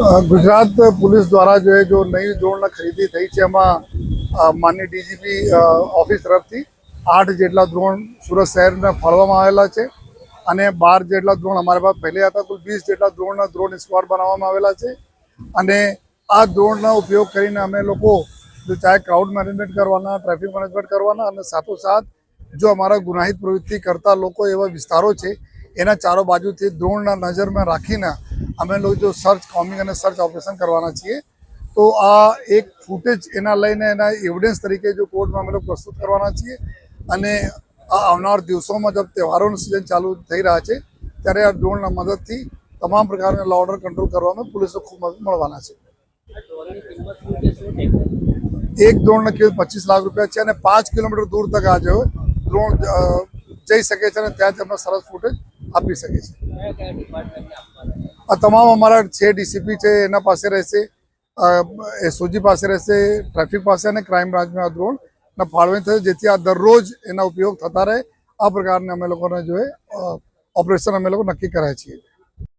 Gujarat police દ્વારા જો એ જો નવી ધોરણ ખરીદી થઈ છે એમાં અ, ડીજીપી ઓફિસ તરફથી આઠ જેટલા ડ્રોન સુરત શહેરને ફાળવામાં આવેલા છે અને બાર જેટલા ડ્રોન અમારા પાસે પહેલે હતા કુલ વીસ જેટલા ડ્રોનના ડ્રોન સ્ક્વોડ બનાવવામાં આવેલા છે. અને આ ડ્રોનનો ઉપયોગ કરીને અમે લોકો ચાહે ક્રાઉડ મેનેજમેન્ટ કરવાના ટ્રાફિક મેનેજમેન્ટ કરવાના અને સાથોસાથ જો અમારા ગુનાહિત પ્રવૃત્તિ કરતા લોકો એવા વિસ્તારો છે એના ચારો બાજુથી દ્રોણના નજરમાં રાખીને અમે લોકો જો સર્ચ કોમિંગ અને સર્ચ ઓપરેશન કરવાના છીએ, તો આ એક ફૂટેજ એના લઈને એના એવિડન્સ તરીકે જો કોર્ટમાં અમે લોકો પ્રસ્તુત કરવાના છીએ, અને આ આવનાર દિવસોમાં જબ તહેવારોનું સિઝન ચાલુ થઈ રહ્યા છે, ત્યારે આ ડ્રોનના મદદથી તમામ પ્રકારના લો ઓર્ડર કંટ્રોલ કરવામાં પોલીસને ખૂબ મદદ મળવાના છે. એક ડ્રોનના કિંમત પચીસ લાખ રૂપિયા છે અને પાંચ કિલોમીટર દૂર તક આ જો ડ્રોન જઈ શકે છે અને ત્યાં તમને સરસ ફૂટેજ આપી શકે છે. આ તમામ અમારા છે ડીસીપી છે, એના પાસે રહેશે. એસઓજી પાસે રહેશે, ટ્રાફિક પાસે અને ક્રાઇમ બ્રાન્ચમાં આ ડ્રોન ના ફાળવણી થશે, જેથી આ દરરોજ એના ઉપયોગ થતા રહે. આ પ્રકારને અમે લોકોને જો ઓપરેશન અમે લોકો નક્કી કરાય છીએ.